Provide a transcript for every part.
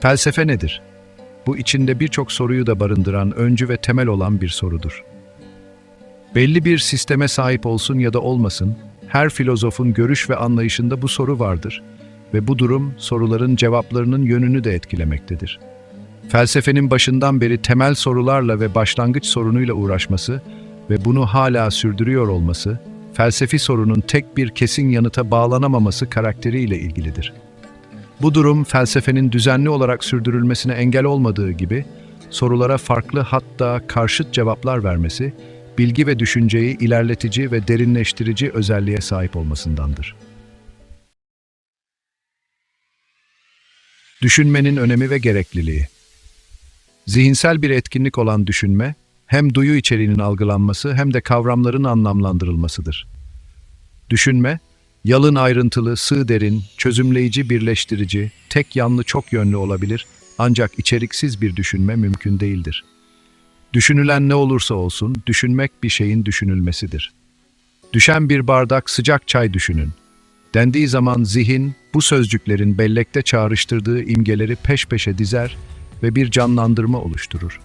Felsefe nedir? Bu içinde birçok soruyu da barındıran öncü ve temel olan bir sorudur. Belli bir sisteme sahip olsun ya da olmasın, her filozofun görüş ve anlayışında bu soru vardır ve bu durum soruların cevaplarının yönünü de etkilemektedir. Felsefenin başından beri temel sorularla ve başlangıç sorunuyla uğraşması ve bunu hala sürdürüyor olması, felsefi sorunun tek bir kesin yanıta bağlanamaması karakteriyle ilgilidir. Bu durum felsefenin düzenli olarak sürdürülmesine engel olmadığı gibi sorulara farklı hatta karşıt cevaplar vermesi, bilgi ve düşünceyi ilerletici ve derinleştirici özelliğe sahip olmasındandır. Düşünmenin önemi ve gerekliliği Zihinsel bir etkinlik olan düşünme, hem duyu içeriğinin algılanması hem de kavramların anlamlandırılmasıdır. Düşünme, yalın ayrıntılı, sığ derin, çözümleyici, birleştirici, tek yanlı çok yönlü olabilir ancak içeriksiz bir düşünme mümkün değildir. Düşünülen ne olursa olsun, düşünmek bir şeyin düşünülmesidir. Düşen bir bardak sıcak çay düşünün. Dendiği zaman zihin, bu sözcüklerin bellekte çağrıştırdığı imgeleri peş peşe dizer ve bir canlandırma oluşturur.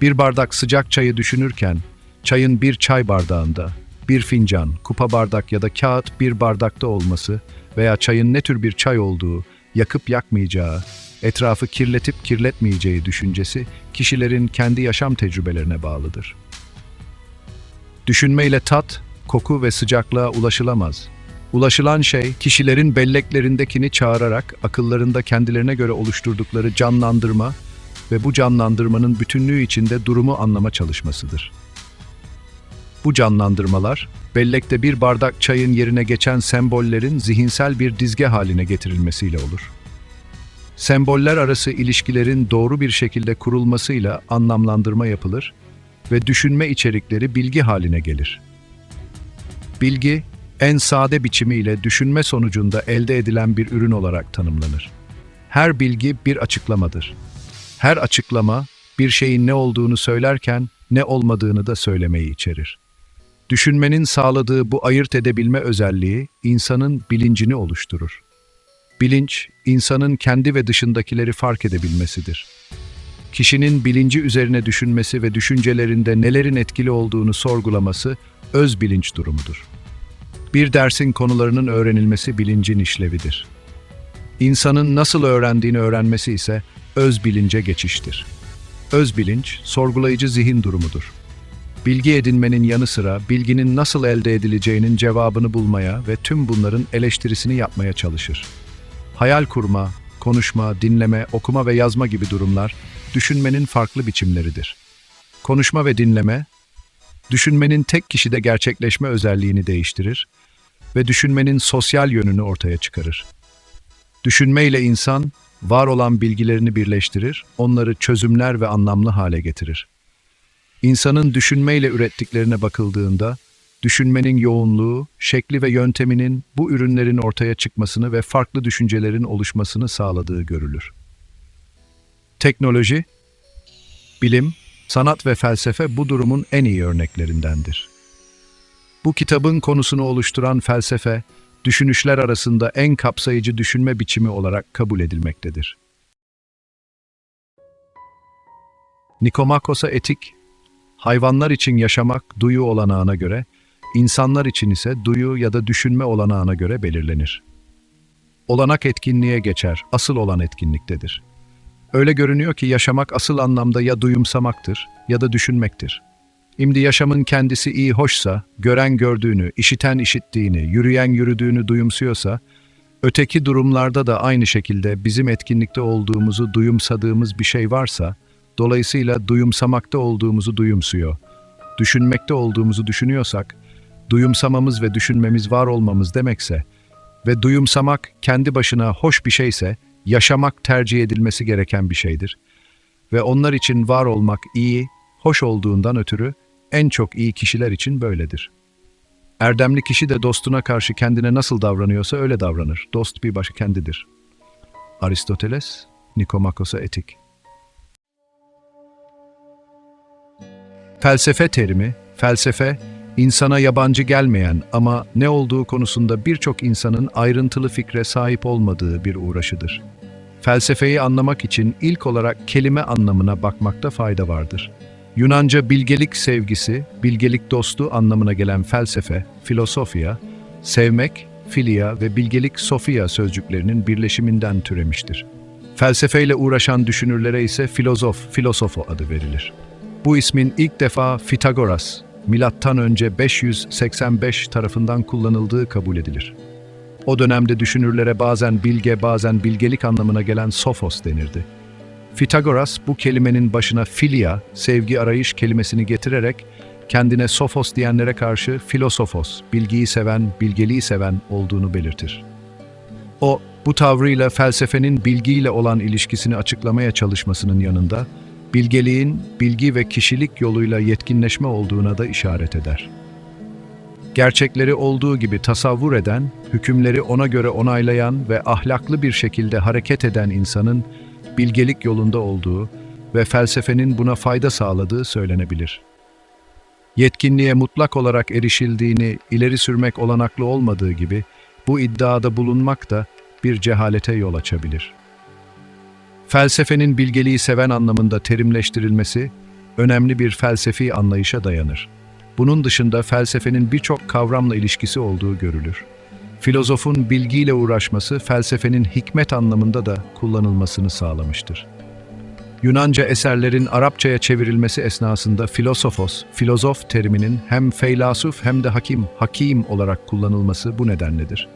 Bir bardak sıcak çayı düşünürken, çayın bir çay bardağında, bir fincan, kupa bardak ya da kağıt bir bardakta olması veya çayın ne tür bir çay olduğu, yakıp yakmayacağı, etrafı kirletip kirletmeyeceği düşüncesi kişilerin kendi yaşam tecrübelerine bağlıdır. Düşünmeyle tat, koku ve sıcaklığa ulaşılamaz. Ulaşılan şey, kişilerin belleklerindekini çağırarak akıllarında kendilerine göre oluşturdukları canlandırma ve bu canlandırmanın bütünlüğü içinde durumu anlama çalışmasıdır. Bu canlandırmalar, bellekte bir bardak çayın yerine geçen sembollerin zihinsel bir dizge haline getirilmesiyle olur. Semboller arası ilişkilerin doğru bir şekilde kurulmasıyla anlamlandırma yapılır ve düşünme içerikleri bilgi haline gelir. Bilgi, en sade biçimiyle düşünme sonucunda elde edilen bir ürün olarak tanımlanır. Her bilgi bir açıklamadır. Her açıklama, bir şeyin ne olduğunu söylerken ne olmadığını da söylemeyi içerir. Düşünmenin sağladığı bu ayırt edebilme özelliği insanın bilincini oluşturur. Bilinç, insanın kendi ve dışındakileri fark edebilmesidir. Kişinin bilinci üzerine düşünmesi ve düşüncelerinde nelerin etkili olduğunu sorgulaması öz bilinç durumudur. Bir dersin konularının öğrenilmesi bilincin işlevidir. İnsanın nasıl öğrendiğini öğrenmesi ise öz bilince geçiştir. Öz bilinç, sorgulayıcı zihin durumudur. Bilgi edinmenin yanı sıra bilginin nasıl elde edileceğinin cevabını bulmaya ve tüm bunların eleştirisini yapmaya çalışır. Hayal kurma, konuşma, dinleme, okuma ve yazma gibi durumlar düşünmenin farklı biçimleridir. Konuşma ve dinleme, düşünmenin tek kişide gerçekleşme özelliğini değiştirir ve düşünmenin sosyal yönünü ortaya çıkarır. Düşünmeyle insan, var olan bilgilerini birleştirir, onları çözümler ve anlamlı hale getirir. İnsanın düşünmeyle ürettiklerine bakıldığında, düşünmenin yoğunluğu, şekli ve yönteminin bu ürünlerin ortaya çıkmasını ve farklı düşüncelerin oluşmasını sağladığı görülür. Teknoloji, bilim, sanat ve felsefe bu durumun en iyi örneklerindendir. Bu kitabın konusunu oluşturan felsefe, düşünüşler arasında en kapsayıcı düşünme biçimi olarak kabul edilmektedir. Nikomakos'a etik, hayvanlar için yaşamak duyu olanağına göre, insanlar için ise duyu ya da düşünme olanağına göre belirlenir. Olanak etkinliğe geçer, asıl olan etkinliktedir. Öyle görünüyor ki yaşamak asıl anlamda ya duyumsamaktır ya da düşünmektir. Şimdi yaşamın kendisi iyi hoşsa, gören gördüğünü, işiten işittiğini, yürüyen yürüdüğünü duyumsuyorsa, öteki durumlarda da aynı şekilde bizim etkinlikte olduğumuzu duyumsadığımız bir şey varsa, dolayısıyla duyumsamakta olduğumuzu duyumsuyor. Düşünmekte olduğumuzu düşünüyorsak, duyumsamamız ve düşünmemiz var olmamız demekse ve duyumsamak kendi başına hoş bir şeyse, yaşamak tercih edilmesi gereken bir şeydir. Ve onlar için var olmak iyi, hoş olduğundan ötürü en çok iyi kişiler için böyledir. Erdemli kişi de dostuna karşı kendine nasıl davranıyorsa öyle davranır. Dost bir başka kendidir. Aristoteles, Nikomakos'a Etik Felsefe terimi, felsefe, insana yabancı gelmeyen ama ne olduğu konusunda birçok insanın ayrıntılı fikre sahip olmadığı bir uğraşıdır. Felsefeyi anlamak için ilk olarak kelime anlamına bakmakta fayda vardır. Yunanca bilgelik sevgisi, bilgelik dostu anlamına gelen felsefe, filosofia, sevmek, filia ve bilgelik sofia sözcüklerinin birleşiminden türemiştir. Felsefeyle uğraşan düşünürlere ise filozof, filosofo adı verilir. Bu ismin ilk defa Fitagoras, milattan önce 585 tarafından kullanıldığı kabul edilir. O dönemde düşünürlere bazen bilge, bazen bilgelik anlamına gelen sofos denirdi. Fitagoras bu kelimenin başına filia, sevgi arayış kelimesini getirerek kendine sofos diyenlere karşı filosofos, bilgiyi seven, bilgeliği seven olduğunu belirtir. O, bu tavrıyla felsefenin bilgiyle olan ilişkisini açıklamaya çalışmasının yanında, bilgeliğin bilgi ve kişilik yoluyla yetkinleşme olduğuna da işaret eder. Gerçekleri olduğu gibi tasavvur eden, hükümleri ona göre onaylayan ve ahlaklı bir şekilde hareket eden insanın bilgelik yolunda olduğu ve felsefenin buna fayda sağladığı söylenebilir. Yetkinliğe mutlak olarak erişildiğini ileri sürmek olanaklı olmadığı gibi bu iddiada bulunmak da bir cehalete yol açabilir. Felsefenin bilgeliği seven anlamında terimleştirilmesi önemli bir felsefi anlayışa dayanır. Bunun dışında felsefenin birçok kavramla ilişkisi olduğu görülür. Filozofun bilgiyle uğraşması felsefenin hikmet anlamında da kullanılmasını sağlamıştır. Yunanca eserlerin Arapçaya çevrilmesi esnasında filosofos, filozof teriminin hem feylasuf hem de hakim, hakim olarak kullanılması bu nedenledir.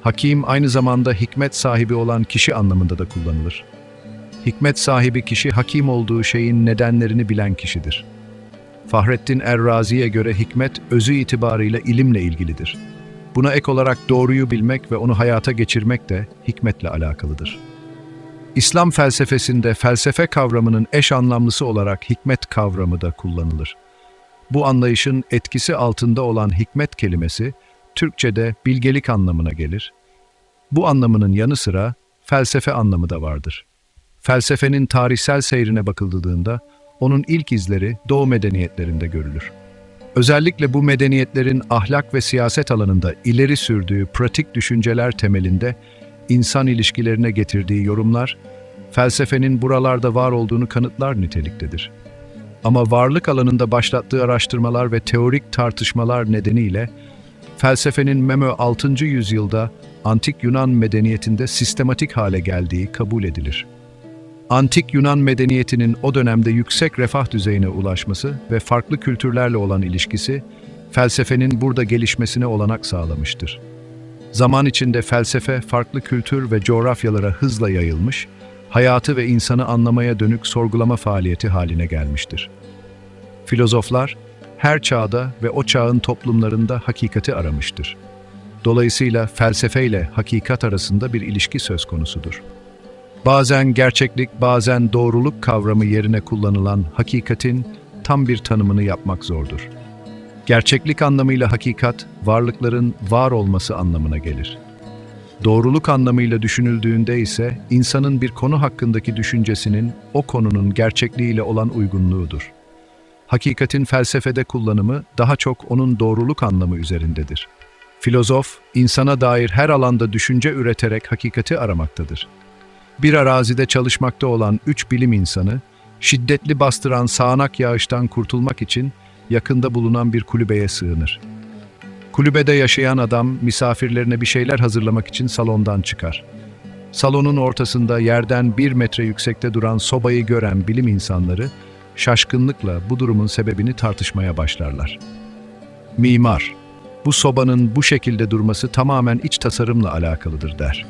Hakim aynı zamanda hikmet sahibi olan kişi anlamında da kullanılır. Hikmet sahibi kişi hakim olduğu şeyin nedenlerini bilen kişidir. Fahrettin Errazi'ye göre hikmet özü itibarıyla ilimle ilgilidir. Buna ek olarak doğruyu bilmek ve onu hayata geçirmek de hikmetle alakalıdır. İslam felsefesinde felsefe kavramının eş anlamlısı olarak hikmet kavramı da kullanılır. Bu anlayışın etkisi altında olan hikmet kelimesi, Türkçe'de bilgelik anlamına gelir. Bu anlamının yanı sıra felsefe anlamı da vardır. Felsefenin tarihsel seyrine bakıldığında onun ilk izleri Doğu medeniyetlerinde görülür. Özellikle bu medeniyetlerin ahlak ve siyaset alanında ileri sürdüğü pratik düşünceler temelinde insan ilişkilerine getirdiği yorumlar, felsefenin buralarda var olduğunu kanıtlar niteliktedir. Ama varlık alanında başlattığı araştırmalar ve teorik tartışmalar nedeniyle felsefenin Memo 6. yüzyılda antik Yunan medeniyetinde sistematik hale geldiği kabul edilir. Antik Yunan medeniyetinin o dönemde yüksek refah düzeyine ulaşması ve farklı kültürlerle olan ilişkisi, felsefenin burada gelişmesine olanak sağlamıştır. Zaman içinde felsefe farklı kültür ve coğrafyalara hızla yayılmış, hayatı ve insanı anlamaya dönük sorgulama faaliyeti haline gelmiştir. Filozoflar, her çağda ve o çağın toplumlarında hakikati aramıştır. Dolayısıyla felsefe ile hakikat arasında bir ilişki söz konusudur. Bazen gerçeklik, bazen doğruluk kavramı yerine kullanılan hakikatin tam bir tanımını yapmak zordur. Gerçeklik anlamıyla hakikat, varlıkların var olması anlamına gelir. Doğruluk anlamıyla düşünüldüğünde ise insanın bir konu hakkındaki düşüncesinin o konunun gerçekliğiyle olan uygunluğudur. Hakikatin felsefede kullanımı daha çok onun doğruluk anlamı üzerindedir. Filozof, insana dair her alanda düşünce üreterek hakikati aramaktadır. Bir arazide çalışmakta olan üç bilim insanı, şiddetli bastıran sağanak yağıştan kurtulmak için yakında bulunan bir kulübeye sığınır. Kulübede yaşayan adam misafirlerine bir şeyler hazırlamak için salondan çıkar. Salonun ortasında yerden bir metre yüksekte duran sobayı gören bilim insanları şaşkınlıkla bu durumun sebebini tartışmaya başlarlar. Mimar, bu sobanın bu şekilde durması tamamen iç tasarımla alakalıdır der.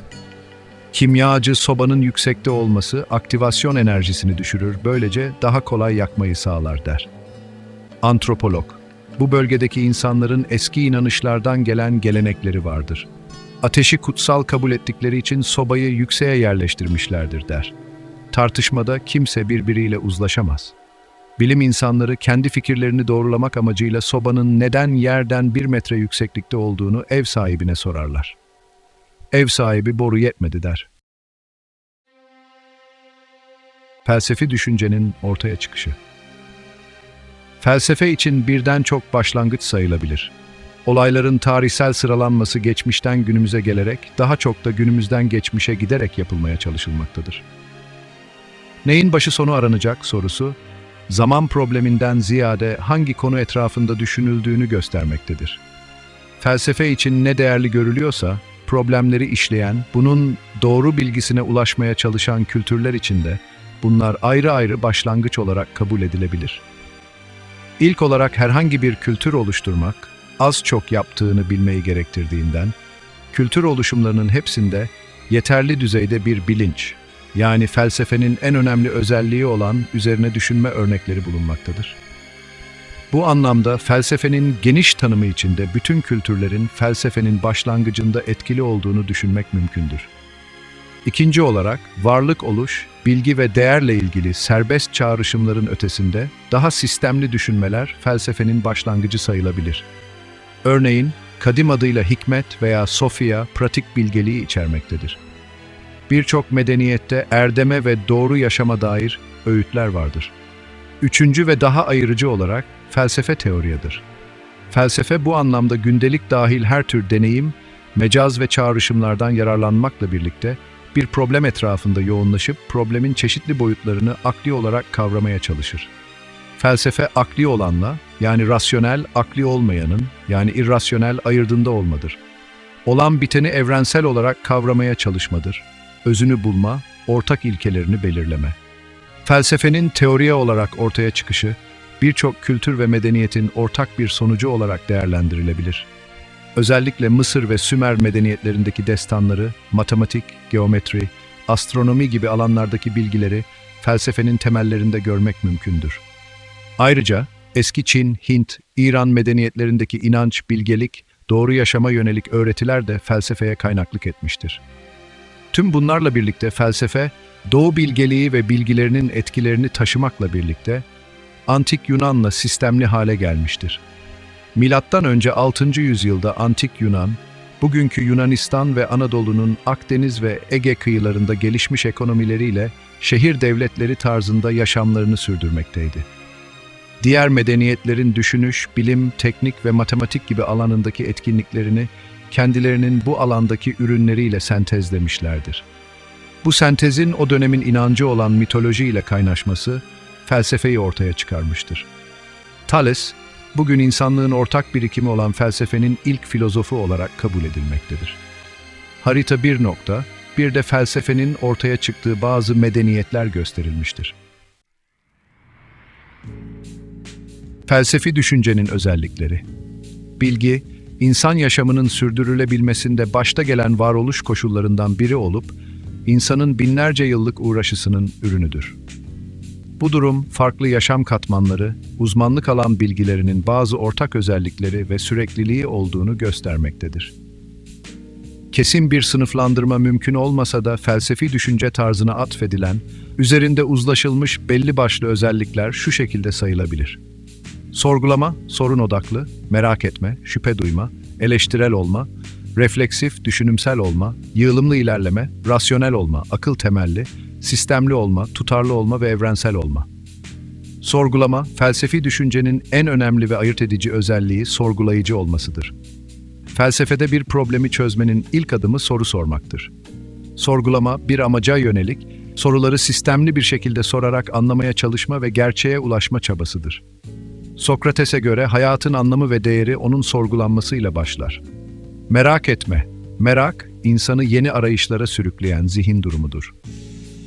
Kimyacı sobanın yüksekte olması aktivasyon enerjisini düşürür, böylece daha kolay yakmayı sağlar der. Antropolog, bu bölgedeki insanların eski inanışlardan gelen gelenekleri vardır. Ateşi kutsal kabul ettikleri için sobayı yükseğe yerleştirmişlerdir der. Tartışmada kimse birbiriyle uzlaşamaz. Bilim insanları kendi fikirlerini doğrulamak amacıyla sobanın neden yerden bir metre yükseklikte olduğunu ev sahibine sorarlar. Ev sahibi boru yetmedi der. Felsefi düşüncenin ortaya çıkışı Felsefe için birden çok başlangıç sayılabilir. olayların tarihsel sıralanması geçmişten günümüze gelerek, daha çok da günümüzden geçmişe giderek yapılmaya çalışılmaktadır. Neyin başı sonu aranacak sorusu, zaman probleminden ziyade hangi konu etrafında düşünüldüğünü göstermektedir. Felsefe için ne değerli görülüyorsa, problemleri işleyen, bunun doğru bilgisine ulaşmaya çalışan kültürler içinde bunlar ayrı ayrı başlangıç olarak kabul edilebilir. İlk olarak herhangi bir kültür oluşturmak, az çok yaptığını bilmeyi gerektirdiğinden, kültür oluşumlarının hepsinde yeterli düzeyde bir bilinç, yani felsefenin en önemli özelliği olan üzerine düşünme örnekleri bulunmaktadır. Bu anlamda felsefenin geniş tanımı içinde bütün kültürlerin felsefenin başlangıcında etkili olduğunu düşünmek mümkündür. İkinci olarak varlık oluş, bilgi ve değerle ilgili serbest çağrışımların ötesinde daha sistemli düşünmeler felsefenin başlangıcı sayılabilir. Örneğin, kadim adıyla hikmet veya sofya pratik bilgeliği içermektedir. Birçok medeniyette erdeme ve doğru yaşama dair öğütler vardır. Üçüncü ve daha ayırıcı olarak felsefe teoriyadır. Felsefe bu anlamda gündelik dahil her tür deneyim, mecaz ve çağrışımlardan yararlanmakla birlikte bir problem etrafında yoğunlaşıp problemin çeşitli boyutlarını akli olarak kavramaya çalışır. Felsefe akli olanla, yani rasyonel, akli olmayanın, yani irrasyonel ayırdığında olmadır. Olan biteni evrensel olarak kavramaya çalışmadır. Özünü bulma, ortak ilkelerini belirleme. Felsefenin teoriye olarak ortaya çıkışı, birçok kültür ve medeniyetin ortak bir sonucu olarak değerlendirilebilir. Özellikle Mısır ve Sümer medeniyetlerindeki destanları, matematik, geometri, astronomi gibi alanlardaki bilgileri felsefenin temellerinde görmek mümkündür. Ayrıca eski Çin, Hint, İran medeniyetlerindeki inanç, bilgelik, doğru yaşama yönelik öğretiler de felsefeye kaynaklık etmiştir. Tüm bunlarla birlikte felsefe, Doğu bilgeliği ve bilgilerinin etkilerini taşımakla birlikte Antik Yunan'la sistemli hale gelmiştir. Milattan önce 6. yüzyılda Antik Yunan, bugünkü Yunanistan ve Anadolu'nun Akdeniz ve Ege kıyılarında gelişmiş ekonomileriyle şehir devletleri tarzında yaşamlarını sürdürmekteydi. Diğer medeniyetlerin düşünüş, bilim, teknik ve matematik gibi alanındaki etkinliklerini kendilerinin bu alandaki ürünleriyle sentezlemişlerdir. Bu sentezin o dönemin inancı olan mitoloji ile kaynaşması felsefeyi ortaya çıkarmıştır. Thales, bugün insanlığın ortak birikimi olan felsefenin ilk filozofu olarak kabul edilmektedir. Harita bir nokta, bir de felsefenin ortaya çıktığı bazı medeniyetler gösterilmiştir. Felsefi düşüncenin özellikleri Bilgi, insan yaşamının sürdürülebilmesinde başta gelen varoluş koşullarından biri olup, insanın binlerce yıllık uğraşısının ürünüdür. Bu durum, farklı yaşam katmanları, uzmanlık alan bilgilerinin bazı ortak özellikleri ve sürekliliği olduğunu göstermektedir. Kesin bir sınıflandırma mümkün olmasa da felsefi düşünce tarzına atfedilen, üzerinde uzlaşılmış belli başlı özellikler şu şekilde sayılabilir. Sorgulama, sorun odaklı, merak etme, şüphe duyma, eleştirel olma, refleksif, düşünümsel olma, yığılımlı ilerleme, rasyonel olma, akıl temelli, sistemli olma, tutarlı olma ve evrensel olma. Sorgulama, felsefi düşüncenin en önemli ve ayırt edici özelliği sorgulayıcı olmasıdır. Felsefede bir problemi çözmenin ilk adımı soru sormaktır. Sorgulama, bir amaca yönelik, soruları sistemli bir şekilde sorarak anlamaya çalışma ve gerçeğe ulaşma çabasıdır. Sokrates'e göre hayatın anlamı ve değeri onun sorgulanmasıyla başlar. Merak etme. Merak, insanı yeni arayışlara sürükleyen zihin durumudur.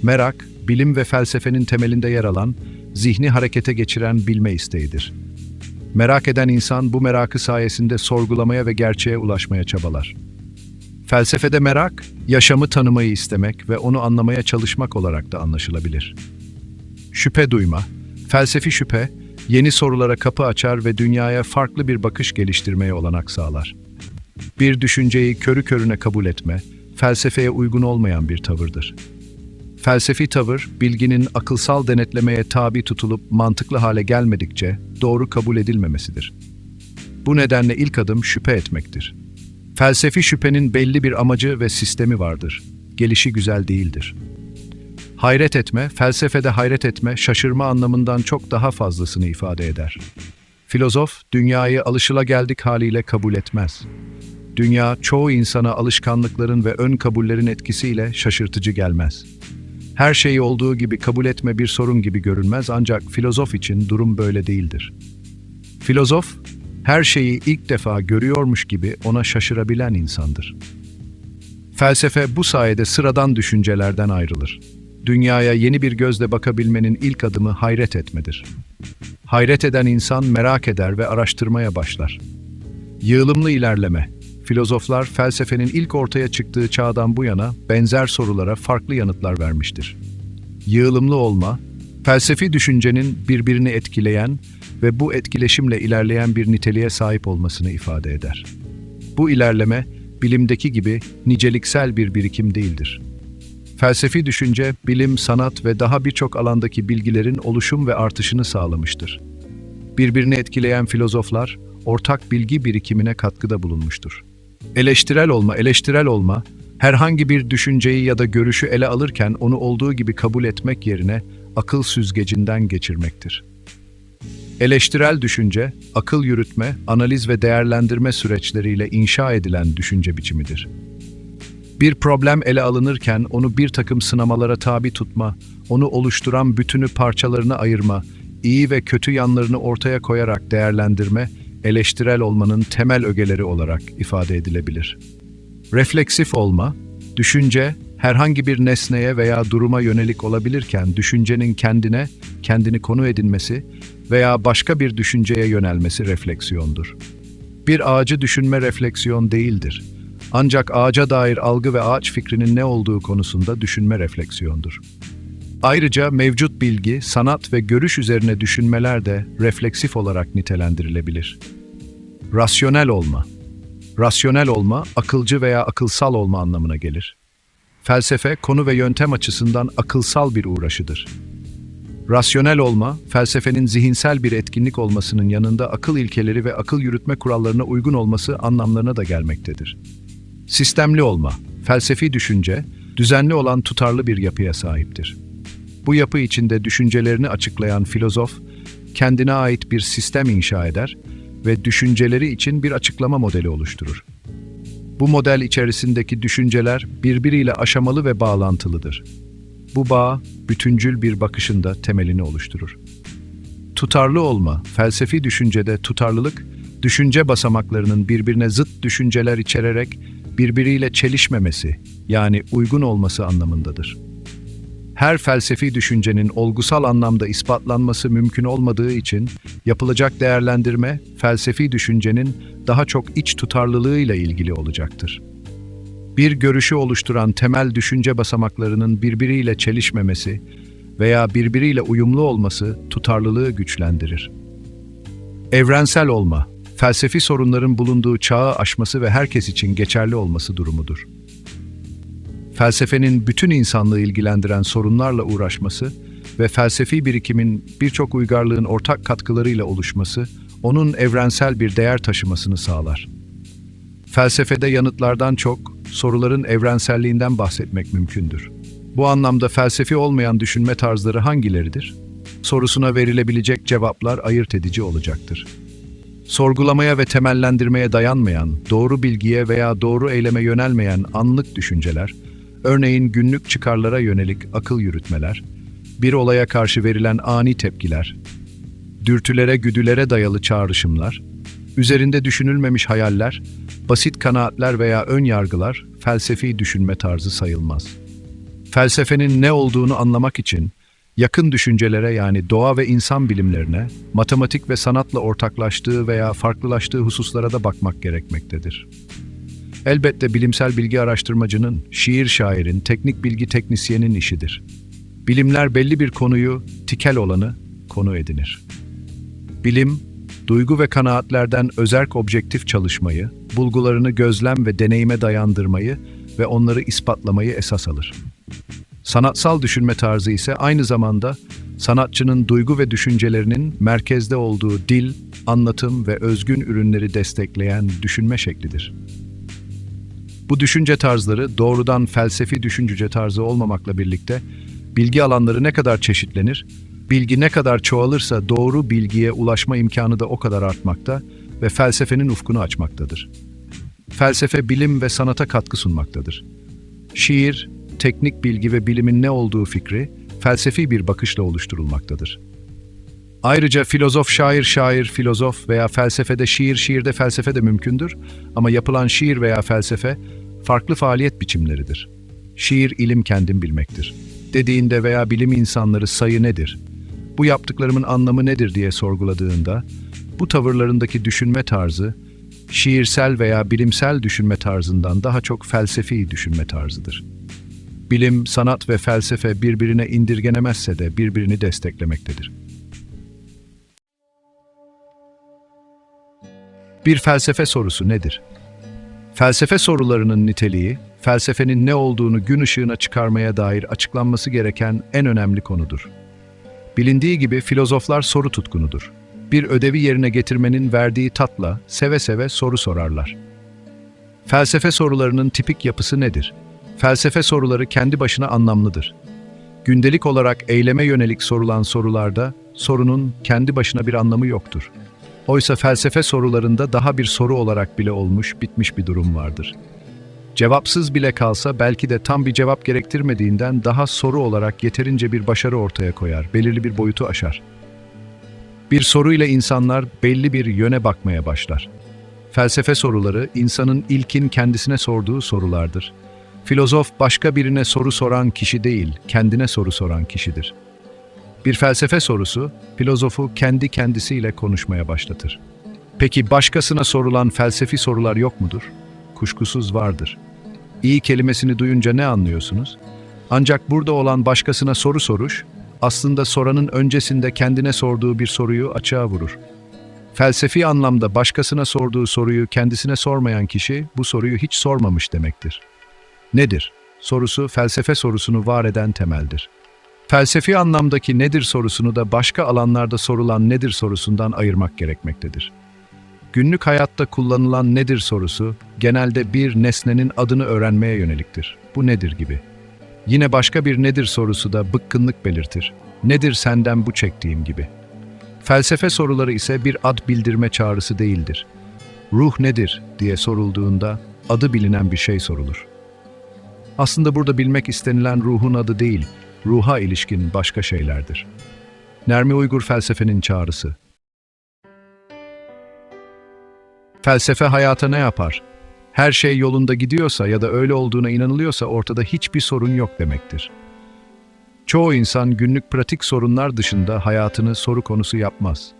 Merak, bilim ve felsefenin temelinde yer alan, zihni harekete geçiren bilme isteğidir. Merak eden insan bu merakı sayesinde sorgulamaya ve gerçeğe ulaşmaya çabalar. Felsefede merak, yaşamı tanımayı istemek ve onu anlamaya çalışmak olarak da anlaşılabilir. Şüphe duyma, felsefi şüphe, yeni sorulara kapı açar ve dünyaya farklı bir bakış geliştirmeye olanak sağlar. Bir düşünceyi körü körüne kabul etme, felsefeye uygun olmayan bir tavırdır. Felsefi tavır, bilginin akılsal denetlemeye tabi tutulup mantıklı hale gelmedikçe doğru kabul edilmemesidir. Bu nedenle ilk adım şüphe etmektir. Felsefi şüphenin belli bir amacı ve sistemi vardır. Gelişi güzel değildir. Hayret etme, felsefede hayret etme, şaşırma anlamından çok daha fazlasını ifade eder. Filozof, dünyayı alışılageldik haliyle kabul etmez. Dünya, çoğu insana alışkanlıkların ve ön kabullerin etkisiyle şaşırtıcı gelmez. Her şeyi olduğu gibi kabul etme bir sorun gibi görünmez ancak filozof için durum böyle değildir. Filozof, her şeyi ilk defa görüyormuş gibi ona şaşırabilen insandır. Felsefe bu sayede sıradan düşüncelerden ayrılır. Dünyaya yeni bir gözle bakabilmenin ilk adımı hayret etmedir. Hayret eden insan merak eder ve araştırmaya başlar. Yığılımlı ilerleme. Filozoflar felsefenin ilk ortaya çıktığı çağdan bu yana benzer sorulara farklı yanıtlar vermiştir. Yığılımlı olma, felsefi düşüncenin birbirini etkileyen ve bu etkileşimle ilerleyen bir niteliğe sahip olmasını ifade eder. Bu ilerleme, bilimdeki gibi niceliksel bir birikim değildir. Felsefi düşünce, bilim, sanat ve daha birçok alandaki bilgilerin oluşum ve artışını sağlamıştır. Birbirini etkileyen filozoflar, ortak bilgi birikimine katkıda bulunmuştur. Eleştirel olma, eleştirel olma, herhangi bir düşünceyi ya da görüşü ele alırken onu olduğu gibi kabul etmek yerine akıl süzgecinden geçirmektir. Eleştirel düşünce, akıl yürütme, analiz ve değerlendirme süreçleriyle inşa edilen düşünce biçimidir. Bir problem ele alınırken onu bir takım sınamalara tabi tutma, onu oluşturan bütünü parçalarına ayırma, iyi ve kötü yanlarını ortaya koyarak değerlendirme, eleştirel olmanın temel ögeleri olarak ifade edilebilir. Refleksif olma, düşünce herhangi bir nesneye veya duruma yönelik olabilirken düşüncenin kendine, kendini konu edinmesi veya başka bir düşünceye yönelmesi refleksiyondur. Bir ağacı düşünme refleksiyon değildir. Ancak ağaca dair algı ve ağaç fikrinin ne olduğu konusunda düşünme refleksiyondur. Ayrıca mevcut bilgi, sanat ve görüş üzerine düşünmeler de refleksif olarak nitelendirilebilir. Rasyonel olma. Rasyonel olma, akılcı veya akılsal olma anlamına gelir. Felsefe, konu ve yöntem açısından akılsal bir uğraşıdır. Rasyonel olma, felsefenin zihinsel bir etkinlik olmasının yanında akıl ilkeleri ve akıl yürütme kurallarına uygun olması anlamlarına da gelmektedir. Sistemli olma, felsefi düşünce, düzenli olan tutarlı bir yapıya sahiptir. Bu yapı içinde düşüncelerini açıklayan filozof, kendine ait bir sistem inşa eder ve düşünceleri için bir açıklama modeli oluşturur. Bu model içerisindeki düşünceler birbiriyle aşamalı ve bağlantılıdır. Bu bağ, bütüncül bir bakışında temelini oluşturur. Tutarlı olma, felsefi düşüncede tutarlılık, düşünce basamaklarının birbirine zıt düşünceler içererek birbiriyle çelişmemesi, yani uygun olması anlamındadır. Her felsefi düşüncenin olgusal anlamda ispatlanması mümkün olmadığı için yapılacak değerlendirme felsefi düşüncenin daha çok iç tutarlılığıyla ilgili olacaktır. Bir görüşü oluşturan temel düşünce basamaklarının birbiriyle çelişmemesi veya birbiriyle uyumlu olması tutarlılığı güçlendirir. Evrensel olma, felsefi sorunların bulunduğu çağı aşması ve herkes için geçerli olması durumudur. Felsefenin bütün insanlığı ilgilendiren sorunlarla uğraşması ve felsefi birikimin birçok uygarlığın ortak katkılarıyla oluşması, onun evrensel bir değer taşımasını sağlar. Felsefede yanıtlardan çok, soruların evrenselliğinden bahsetmek mümkündür. Bu anlamda felsefi olmayan düşünme tarzları hangileridir? Sorusuna verilebilecek cevaplar ayırt edici olacaktır. Sorgulamaya ve temellendirmeye dayanmayan, doğru bilgiye veya doğru eyleme yönelmeyen anlık düşünceler, örneğin günlük çıkarlara yönelik akıl yürütmeler, bir olaya karşı verilen ani tepkiler, dürtülere güdülere dayalı çağrışımlar, üzerinde düşünülmemiş hayaller, basit kanaatler veya ön yargılar felsefi düşünme tarzı sayılmaz. Felsefenin ne olduğunu anlamak için yakın düşüncelere yani doğa ve insan bilimlerine, matematik ve sanatla ortaklaştığı veya farklılaştığı hususlara da bakmak gerekmektedir. Elbette bilimsel bilgi araştırmacının, şiir şairin, teknik bilgi teknisyenin işidir. Bilimler belli bir konuyu, tikel olanı, konu edinir. Bilim, duygu ve kanaatlerden özerk objektif çalışmayı, bulgularını gözlem ve deneyime dayandırmayı ve onları ispatlamayı esas alır. Sanatsal düşünme tarzı ise aynı zamanda sanatçının duygu ve düşüncelerinin merkezde olduğu dil, anlatım ve özgün ürünleri destekleyen düşünme şeklidir. Bu düşünce tarzları doğrudan felsefi düşünce tarzı olmamakla birlikte bilgi alanları ne kadar çeşitlenir, Bilgi ne kadar çoğalırsa doğru bilgiye ulaşma imkanı da o kadar artmakta ve felsefenin ufkunu açmaktadır. Felsefe bilim ve sanata katkı sunmaktadır. Şiir, teknik bilgi ve bilimin ne olduğu fikri felsefi bir bakışla oluşturulmaktadır. Ayrıca filozof şair şair filozof veya felsefede şiir şiirde felsefe de mümkündür ama yapılan şiir veya felsefe farklı faaliyet biçimleridir. Şiir ilim kendim bilmektir. Dediğinde veya bilim insanları sayı nedir? Bu yaptıklarımın anlamı nedir diye sorguladığında bu tavırlarındaki düşünme tarzı şiirsel veya bilimsel düşünme tarzından daha çok felsefi düşünme tarzıdır. Bilim, sanat ve felsefe birbirine indirgenemezse de birbirini desteklemektedir. Bir felsefe sorusu nedir? Felsefe sorularının niteliği, felsefenin ne olduğunu gün ışığına çıkarmaya dair açıklanması gereken en önemli konudur. Bilindiği gibi filozoflar soru tutkunudur. Bir ödevi yerine getirmenin verdiği tatla seve seve soru sorarlar. Felsefe sorularının tipik yapısı nedir? Felsefe soruları kendi başına anlamlıdır. Gündelik olarak eyleme yönelik sorulan sorularda sorunun kendi başına bir anlamı yoktur. Oysa felsefe sorularında daha bir soru olarak bile olmuş, bitmiş bir durum vardır. Cevapsız bile kalsa belki de tam bir cevap gerektirmediğinden daha soru olarak yeterince bir başarı ortaya koyar, belirli bir boyutu aşar. Bir soruyla insanlar belli bir yöne bakmaya başlar. Felsefe soruları insanın ilkin kendisine sorduğu sorulardır. Filozof başka birine soru soran kişi değil, kendine soru soran kişidir. Bir felsefe sorusu, filozofu kendi kendisiyle konuşmaya başlatır. Peki başkasına sorulan felsefi sorular yok mudur? Kuşkusuz vardır. İyi kelimesini duyunca ne anlıyorsunuz? Ancak burada olan başkasına soru soruş, aslında soranın öncesinde kendine sorduğu bir soruyu açığa vurur. Felsefi anlamda başkasına sorduğu soruyu kendisine sormayan kişi bu soruyu hiç sormamış demektir. Nedir? Sorusu felsefe sorusunu var eden temeldir. Felsefi anlamdaki nedir sorusunu da başka alanlarda sorulan nedir sorusundan ayırmak gerekmektedir. Günlük hayatta kullanılan nedir sorusu genelde bir nesnenin adını öğrenmeye yöneliktir. Bu nedir gibi. Yine başka bir nedir sorusu da bıkkınlık belirtir. Nedir senden bu çektiğim gibi. Felsefe soruları ise bir ad bildirme çağrısı değildir. Ruh nedir diye sorulduğunda adı bilinen bir şey sorulur. Aslında burada bilmek istenilen ruhun adı değil, ruha ilişkin başka şeylerdir. Nermi Uygur felsefenin çağrısı. Felsefe hayata ne yapar? Her şey yolunda gidiyorsa ya da öyle olduğuna inanılıyorsa ortada hiçbir sorun yok demektir. Çoğu insan günlük pratik sorunlar dışında hayatını soru konusu yapmaz.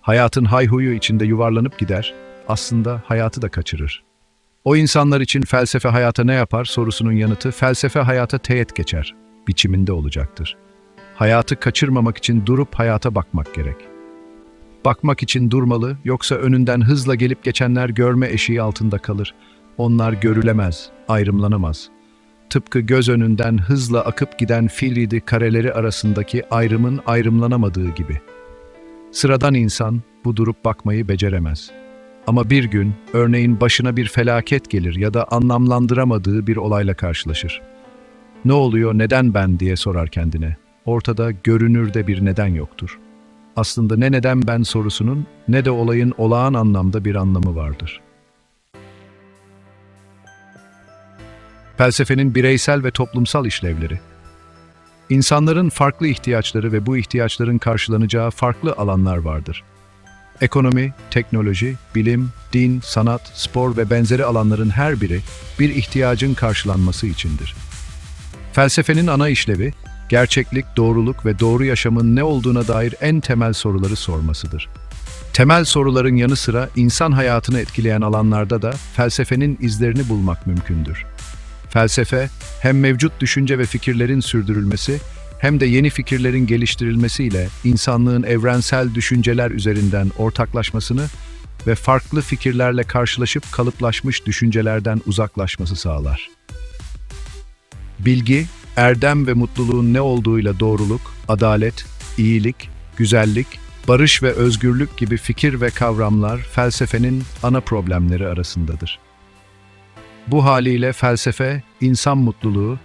Hayatın hayhuyu içinde yuvarlanıp gider, aslında hayatı da kaçırır. O insanlar için felsefe hayata ne yapar sorusunun yanıtı felsefe hayata teğet geçer, biçiminde olacaktır. Hayatı kaçırmamak için durup hayata bakmak gerek. Bakmak için durmalı, yoksa önünden hızla gelip geçenler görme eşiği altında kalır. Onlar görülemez, ayrımlanamaz. Tıpkı göz önünden hızla akıp giden filridi kareleri arasındaki ayrımın ayrımlanamadığı gibi. Sıradan insan bu durup bakmayı beceremez. Ama bir gün örneğin başına bir felaket gelir ya da anlamlandıramadığı bir olayla karşılaşır. Ne oluyor, neden ben diye sorar kendine. Ortada görünürde bir neden yoktur. Aslında ne neden ben sorusunun ne de olayın olağan anlamda bir anlamı vardır. Felsefenin bireysel ve toplumsal işlevleri. İnsanların farklı ihtiyaçları ve bu ihtiyaçların karşılanacağı farklı alanlar vardır. Ekonomi, teknoloji, bilim, din, sanat, spor ve benzeri alanların her biri bir ihtiyacın karşılanması içindir. Felsefenin ana işlevi, gerçeklik, doğruluk ve doğru yaşamın ne olduğuna dair en temel soruları sormasıdır. Temel soruların yanı sıra insan hayatını etkileyen alanlarda da felsefenin izlerini bulmak mümkündür. Felsefe, hem mevcut düşünce ve fikirlerin sürdürülmesi, hem de yeni fikirlerin geliştirilmesiyle insanlığın evrensel düşünceler üzerinden ortaklaşmasını ve farklı fikirlerle karşılaşıp kalıplaşmış düşüncelerden uzaklaşması sağlar. Bilgi, erdem ve mutluluğun ne olduğuyla doğruluk, adalet, iyilik, güzellik, barış ve özgürlük gibi fikir ve kavramlar felsefenin ana problemleri arasındadır. Bu haliyle felsefe, insan mutluluğu,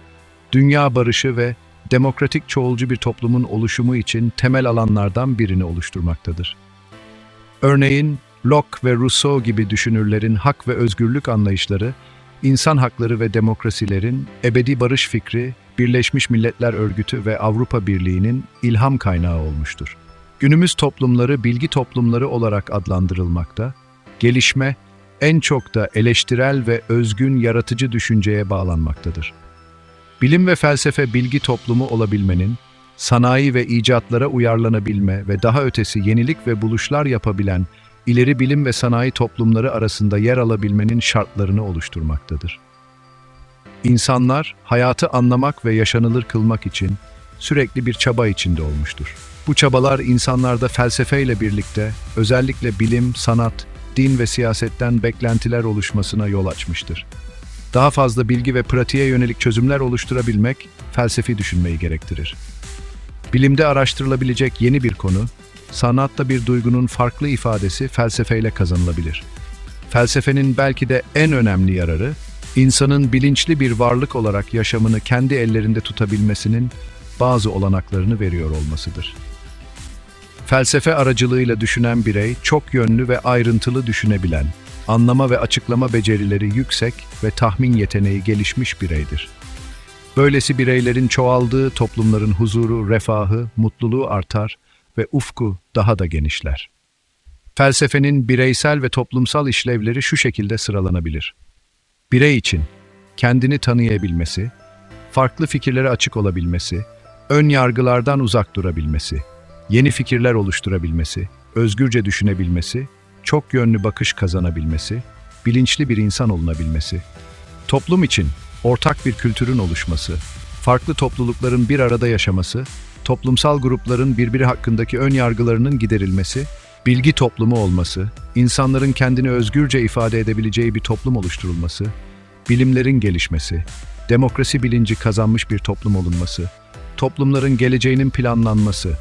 dünya barışı ve demokratik çoğulcu bir toplumun oluşumu için temel alanlardan birini oluşturmaktadır. Örneğin Locke ve Rousseau gibi düşünürlerin hak ve özgürlük anlayışları, insan hakları ve demokrasilerin ebedi barış fikri, Birleşmiş Milletler Örgütü ve Avrupa Birliği'nin ilham kaynağı olmuştur. Günümüz toplumları bilgi toplumları olarak adlandırılmakta, gelişme en çok da eleştirel ve özgün yaratıcı düşünceye bağlanmaktadır. Bilim ve felsefe bilgi toplumu olabilmenin, sanayi ve icatlara uyarlanabilme ve daha ötesi yenilik ve buluşlar yapabilen ileri bilim ve sanayi toplumları arasında yer alabilmenin şartlarını oluşturmaktadır. İnsanlar hayatı anlamak ve yaşanılır kılmak için sürekli bir çaba içinde olmuştur. Bu çabalar insanlarda felsefeyle birlikte özellikle bilim, sanat, din ve siyasetten beklentiler oluşmasına yol açmıştır. Daha fazla bilgi ve pratiğe yönelik çözümler oluşturabilmek felsefi düşünmeyi gerektirir. Bilimde araştırılabilecek yeni bir konu, sanatta bir duygunun farklı ifadesi felsefeyle kazanılabilir. Felsefenin belki de en önemli yararı, insanın bilinçli bir varlık olarak yaşamını kendi ellerinde tutabilmesinin bazı olanaklarını veriyor olmasıdır. Felsefe aracılığıyla düşünen birey çok yönlü ve ayrıntılı düşünebilen, anlama ve açıklama becerileri yüksek ve tahmin yeteneği gelişmiş bireydir. Böylesi bireylerin çoğaldığı toplumların huzuru, refahı, mutluluğu artar ve ufku daha da genişler. Felsefenin bireysel ve toplumsal işlevleri şu şekilde sıralanabilir. Birey için kendini tanıyabilmesi, farklı fikirlere açık olabilmesi, ön yargılardan uzak durabilmesi, yeni fikirler oluşturabilmesi, özgürce düşünebilmesi, çok yönlü bakış kazanabilmesi, bilinçli bir insan olunabilmesi, toplum için ortak bir kültürün oluşması, farklı toplulukların bir arada yaşaması, toplumsal grupların birbiri hakkındaki ön yargılarının giderilmesi, bilgi toplumu olması, insanların kendini özgürce ifade edebileceği bir toplum oluşturulması, bilimlerin gelişmesi, demokrasi bilinci kazanmış bir toplum olunması, toplumların geleceğinin planlanması,